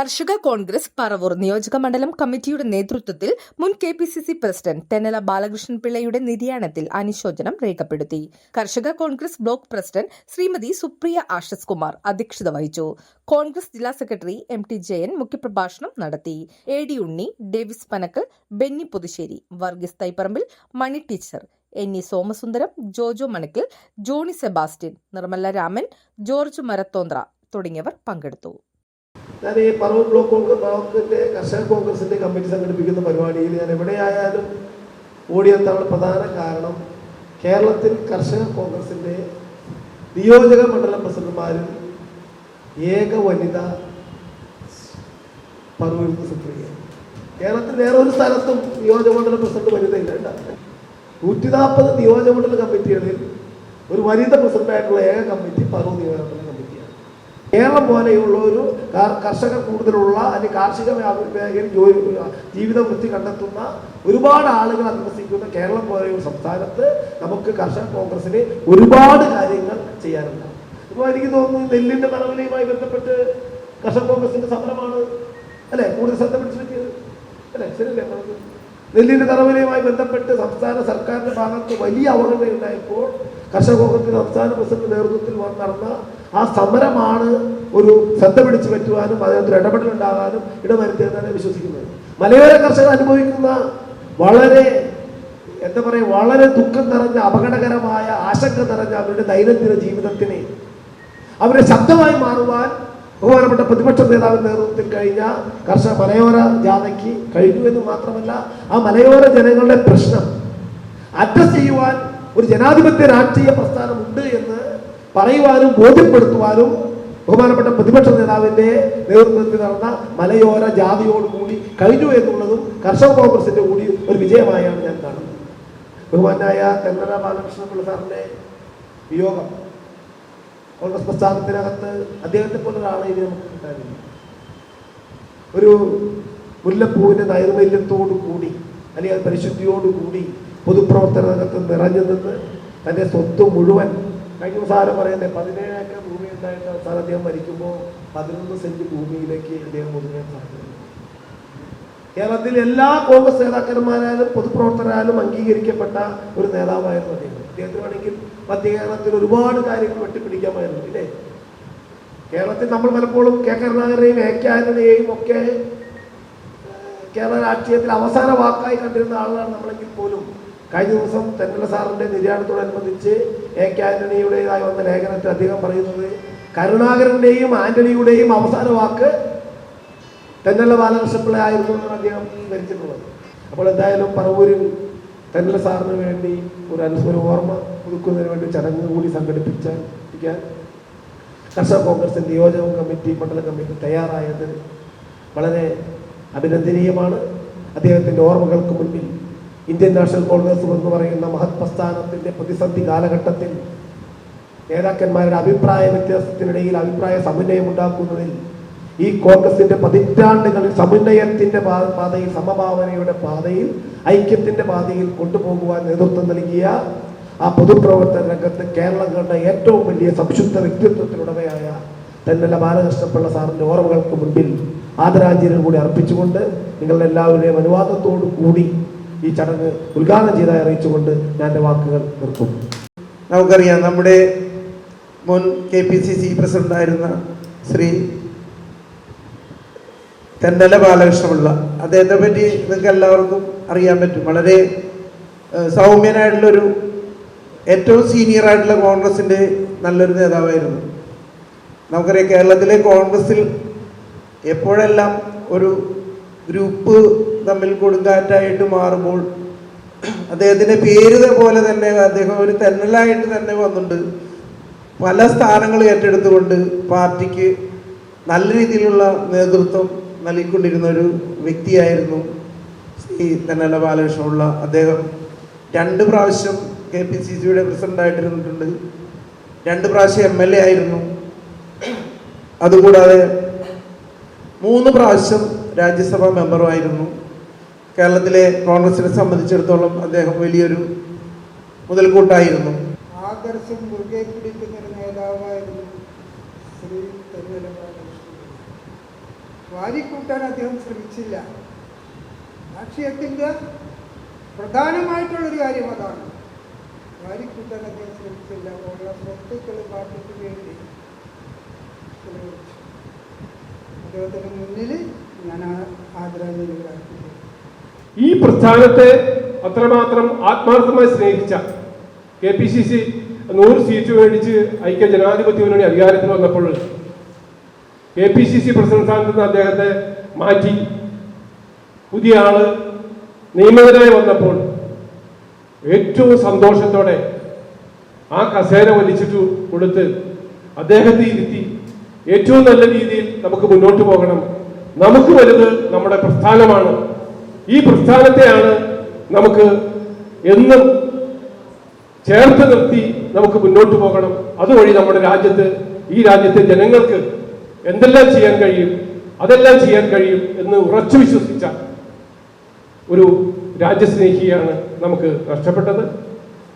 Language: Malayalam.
കർഷക കോൺഗ്രസ് പറവൂർ നിയോജക മണ്ഡലം കമ്മിറ്റിയുടെ നേതൃത്വത്തിൽ മുൻ K P C C president Thennala Balakrishnan പിള്ളയുടെ നിര്യാണത്തിൽ അനുശോചനം രേഖപ്പെടുത്തി. കർഷക Congress block president Shrimati Supriya Ashes Kumar അധ്യക്ഷത വഹിച്ചു. കോൺഗ്രസ് ജില്ലാ സെക്രട്ടറി എം ടി ജയൻ മുഖ്യപ്രഭാഷണം നടത്തി. A D Unni Davis Panakkal Benny Puthussery Varghese Thaiparambil Mani teacher N E Somasundaram Jojo Manakkil Johny Sebastian Nirmala Raman George മരത്തോന്ദ്ര തുടങ്ങിയവർ പങ്കെടുത്തു. ഞാൻ ഈ പറവൂർ ബ്ലോക്ക് ബ്ലോക്കിന്റെ കർഷക കോൺഗ്രസിന്റെ കമ്മിറ്റി സംഘടിപ്പിക്കുന്ന പരിപാടിയിൽ ഞാൻ എവിടെയായാലും ഓടിയെത്താനുള്ള പ്രധാന കാരണം കേരളത്തിൽ കർഷക കോൺഗ്രസിന്റെ നിയോജക മണ്ഡല പ്രസിഡന്റുമാരിൽ ഏക വനിത പറവൂരിൽ സുപ്രിയ കേരളത്തിൽ വേറെ ഒരു സ്ഥലത്തും നിയോജക മണ്ഡല പ്രസിഡന്റ് വനിതയില്ല. നൂറ്റി നാൽപ്പത് നിയോജക മണ്ഡല കമ്മിറ്റികളിൽ ഒരു വനിത പ്രസിഡന്റായിട്ടുള്ള ഏക കമ്മിറ്റി പറവൂർ നിയോജക മണ്ഡലം കേരളം പോലെയുള്ള ഒരു കാർ- കർഷകർ കൂടുതലുള്ള അല്ലെങ്കിൽ കാർഷിക മേഖലയിൽ ജോലി ജീവിത വൃത്തി കണ്ടെത്തുന്ന ഒരുപാട് ആളുകൾ അധിവസിക്കുന്ന കേരളം പോലെയുള്ള സംസ്ഥാനത്ത് നമുക്ക് കർഷക കോൺഗ്രസിന് ഒരുപാട് കാര്യങ്ങൾ ചെയ്യാനുണ്ട്. ഇപ്പോൾ എനിക്ക് തോന്നുന്നു നെല്ലിന്റെ തലവിലയുമായി ബന്ധപ്പെട്ട് കർഷക കോൺഗ്രസിന്റെ സമരമാണ് അല്ലേ? കൂടുതൽ ശ്രദ്ധ പിടിച്ചു അല്ലെ? ശരിയല്ലേ? നമുക്ക് നെല്ലിന്റെ തറവിലയുമായി ബന്ധപ്പെട്ട് സംസ്ഥാന സർക്കാരിന്റെ ഭാഗത്ത് വലിയ അവഗണന ഉണ്ടായപ്പോൾ കർഷക കോൺഗ്രസിന്റെ സംസ്ഥാന പ്രസിഡന്റ് നേതൃത്വത്തിൽ നടന്ന ആ സമരമാണ് ഒരു ശ്രദ്ധ പിടിച്ചു പറ്റുവാനും അതിനകത്ത് ഇടപെടൽ ഉണ്ടാകാനും ഇടവരുത്തിയെന്നാണ് വിശ്വസിക്കുന്നത്. മലയോര കർഷകർ അനുഭവിക്കുന്ന വളരെ എന്താ പറയുക വളരെ ദുഃഖം നിറഞ്ഞ അപകടകരമായ ആശങ്ക നിറഞ്ഞ അവരുടെ ദൈനംദിന ജീവിതത്തിനെ. അവരെ ശബ്ദമായി മാറുവാൻ ബഹുമാനപ്പെട്ട പ്രതിപക്ഷ നേതാവിന്റെ നേതൃത്വത്തിൽ കഴിഞ്ഞ കർഷക മലയോര ജാഥയ്ക്ക് കഴിഞ്ഞു എന്ന് മാത്രമല്ല ആ മലയോര ജനങ്ങളുടെ പ്രശ്നം അഡ്രസ് ചെയ്യുവാൻ ഒരു ജനാധിപത്യ രാഷ്ട്രീയ പ്രസ്ഥാനമുണ്ട് എന്ന് പറയുവാനും ബോധ്യപ്പെടുത്തുവാനും ബഹുമാനപ്പെട്ട പ്രതിപക്ഷ നേതാവിന്റെ നേതൃത്വത്തിൽ നടന്ന മലയോര ജാതിയോടുകൂടി കഴിഞ്ഞു എന്നുള്ളതും കർഷക കോൺഗ്രസിന്റെ കൂടി ഒരു വിജയമായാണ് ഞാൻ കാണുന്നത്. ബഹുമാനായ തെന്നല ബാലകൃഷ്ണൻ പിള്ള സാറിന്റെ വിയോഗം കോൺഗ്രസ് പ്രസ്ഥാനത്തിനകത്ത് അദ്ദേഹത്തെ പോലെ ഒരാളെ ഇനി നമുക്ക് കിട്ടാനില്ല. ഒരു മുല്ലപ്പൂവിന്റെ നൈർമല്യത്തോടു കൂടി അല്ലെങ്കിൽ പരിശുദ്ധിയോടുകൂടി പരിശുദ്ധിയോടു കൂടി പൊതുപ്രവർത്തനകത്ത് നിറഞ്ഞു നിന്ന് തന്റെ സ്വത്ത് മുഴുവൻ കഴിഞ്ഞ ദിവസം പറയുന്നത് പതിനേഴ് ഏക്കർ ഭൂമി ഉണ്ടായിട്ട് അവസാനം അദ്ദേഹം മരിക്കുമ്പോൾ പതിനൊന്ന് സെന്റ് ഭൂമിയിലേക്ക് അദ്ദേഹം ഒതുങ്ങാൻ സാധ്യതയുണ്ട്. കേരളത്തിൽ എല്ലാ കോൺഗ്രസ് നേതാക്കന്മാരായാലും പൊതുപ്രവർത്തകരായാലും അംഗീകരിക്കപ്പെട്ട ഒരു നേതാവായിരുന്നു അദ്ദേഹം. അദ്ദേഹത്തിന് വേണമെങ്കിൽ മധ്യ കേരളത്തിൽ ഒരുപാട് കാര്യങ്ങൾ വെട്ടിപ്പിടിക്കാമായിരുന്നു ഇല്ലേ? കേരളത്തിൽ നമ്മൾ പലപ്പോഴും കെ കരുണാകരനെയും എ കെ ആന്റണിയെയും ഒക്കെ കേരള രാഷ്ട്രീയത്തിൽ അവസാന വാക്കായി കണ്ടിരുന്ന ആളുകളാണ് നമ്മളെങ്കിൽ പോലും കഴിഞ്ഞ ദിവസം തെന്നല സാറിന്റെ നിര്യാണത്തോടനുബന്ധിച്ച് എ കെ ആന്റണിയുടേതായി വന്ന ലേഖനത്തിൽ അദ്ദേഹം പറയുന്നത് കരുണാകരന്റെയും ആന്റണിയുടെയും അവസാന വാക്ക് തെന്നല ബാലകൃഷ്ണപിള്ള ആയിരുന്നു എന്നാണ് അദ്ദേഹം ധരിച്ചിട്ടുള്ളത്. അപ്പോൾ എന്തായാലും പറവൂരിൽ തെന്നല സാറിന് വേണ്ടി ഒരു അനുസ്മര ഓർമ്മ പുതുക്കുന്നതിന് വേണ്ടി ചടങ്ങ് കൂടി സംഘടിപ്പിച്ചിരിക്കാൻ കർഷക കോൺഗ്രസ് നിയോജക കമ്മിറ്റി മണ്ഡല കമ്മിറ്റി തയ്യാറായത് വളരെ അഭിനന്ദനീയമാണ്. അദ്ദേഹത്തിന്റെ ഓർമ്മകൾക്ക് മുന്നിൽ ഇന്ത്യൻ നാഷണൽ കോൺഗ്രസ് എന്ന് പറയുന്ന മഹത് പ്രസ്ഥാനത്തിന്റെ പ്രതിസന്ധി കാലഘട്ടത്തിൽ നേതാക്കന്മാരുടെ അഭിപ്രായ വ്യത്യാസത്തിനിടയിൽ അഭിപ്രായ സമന്വയം ഉണ്ടാക്കുന്നതിൽ ഈ കോൺഗ്രസിന്റെ പതിറ്റാണ്ടുകളിൽ സമന്വയത്തിന്റെ പാതയിൽ സമഭാവനയുടെ പാതയിൽ ഐക്യത്തിന്റെ പാതയിൽ കൊണ്ടുപോകുവാൻ നേതൃത്വം നൽകിയ ആ പൊതുപ്രവർത്തന രംഗത്ത് കേരളം കണ്ട ഏറ്റവും വലിയ സംശുദ്ധ വ്യക്തിത്വത്തിനുടമയായ തന്നല്ല ബാലകൃഷ്ണപിള്ള സാറിന്റെ ഓർമ്മകൾക്ക് മുൻപിൽ ആദരാഞ്ജലികൾ കൂടി അർപ്പിച്ചുകൊണ്ട് നിങ്ങളുടെ എല്ലാവരുടെയും അനുവാദത്തോടു കൂടി ഈ ചടങ്ങ് ഉദ്ഘാടനം ചെയ്തായി അറിയിച്ചുകൊണ്ട് ഞാൻ എന്റെ വാക്കുകൾ നിർത്തും. നമുക്കറിയാം നമ്മുടെ മുൻ കെ പി സി സി പ്രസിഡന്റായിരുന്ന ശ്രീ തെന്നല ബാലകൃഷ്ണപിള്ള. അദ്ദേഹത്തെ പറ്റി നിങ്ങൾക്ക് എല്ലാവർക്കും അറിയാൻ പറ്റും. വളരെ സൗമ്യനായിട്ടുള്ളൊരു ഏറ്റവും സീനിയർ ആയിട്ടുള്ള കോൺഗ്രസിന്റെ നല്ലൊരു നേതാവായിരുന്നു. നമുക്കറിയാം കേരളത്തിലെ കോൺഗ്രസിൽ എപ്പോഴെല്ലാം ഒരു ഗ്രൂപ്പ് തമ്മിൽ കൊടുങ്കാറ്റായിട്ട് മാറുമ്പോൾ അദ്ദേഹത്തിന്റെ പേര് പോലെ തന്നെ അദ്ദേഹം ഒരു തെന്നലായിട്ട് തന്നെ വന്നിട്ടുണ്ട്. പല സ്ഥാനങ്ങൾ ഏറ്റെടുത്തുകൊണ്ട് പാർട്ടിക്ക് നല്ല രീതിയിലുള്ള നേതൃത്വം നൽകിക്കൊണ്ടിരുന്ന ഒരു വ്യക്തിയായിരുന്നു ശ്രീ തെന്നല ബാലകൃഷ്ണപിള്ള അദ്ദേഹം രണ്ട് പ്രാവശ്യം കെ പി സി സിയുടെ പ്രസിഡന്റായിട്ടിരുന്നിട്ടുണ്ട് രണ്ട് പ്രാവശ്യം എം എൽ എ ആയിരുന്നു. അതുകൂടാതെ മൂന്ന് പ്രാവശ്യം രാജ്യസഭാ മെമ്പറുമായിരുന്നു. കേരളത്തിലെ കോൺഗ്രസിനെ സംബന്ധിച്ചിടത്തോളം അദ്ദേഹം വലിയൊരു മുതൽക്കൂട്ടായിരുന്നു. ആദർശം മുറുകെ നേതാവായിരുന്നു ശ്രീ തെരുവല ബാലകൃഷ്ണൻ വാരിക്കൂട്ടാൻ അദ്ദേഹം ശ്രമിച്ചില്ല. രാഷ്ട്രീയത്തിന്റെ പ്രധാനമായിട്ടുള്ളൊരു കാര്യം അതാണ്. വാരിക്കൂട്ടാൻ അദ്ദേഹം ശ്രമിച്ചില്ല. ഉള്ള സ്വത്തുക്കൾ പാർട്ടിക്ക് വേണ്ടി അദ്ദേഹത്തിന് മുന്നിൽ ഞാൻ ആദരാഞ്ജലികൾ അർപ്പിക്കുന്നു. ഈ പ്രസ്ഥാനത്തെ അത്രമാത്രം ആത്മാർത്ഥമായി സ്നേഹിച്ച കെ പി സി സി നൂറ് സീറ്റ് മേടിച്ച് ഐക്യ ജനാധിപത്യ മുന്നണി അധികാരത്തിൽ വന്നപ്പോൾ K P C C president സ്ഥാനത്ത് നിന്ന് അദ്ദേഹത്തെ മാറ്റി. പുതിയ ആൾ നിയമിതനായി വന്നപ്പോൾ ഏറ്റവും സന്തോഷത്തോടെ ആ കസേര വലിച്ചിട്ട് കൊടുത്ത് അദ്ദേഹത്തെ ഇരുത്തി ഏറ്റവും നല്ല രീതിയിൽ നമുക്ക് മുന്നോട്ട് പോകണം. നമുക്ക് വലുത് നമ്മുടെ പ്രസ്ഥാനമാണ്. ഈ പ്രസ്ഥാനത്തെയാണ് നമുക്ക് എന്നും ചേർത്ത് നിർത്തി നമുക്ക് മുന്നോട്ട് പോകണം. അതുവഴി നമ്മുടെ രാജ്യത്ത് ഈ രാജ്യത്തെ ജനങ്ങൾക്ക് എന്തെല്ലാം ചെയ്യാൻ കഴിയും അതെല്ലാം ചെയ്യാൻ കഴിയും എന്ന് ഉറച്ചു വിശ്വസിച്ച ഒരു രാജ്യസ്നേഹിയാണ് നമുക്ക് നഷ്ടപ്പെട്ടത്.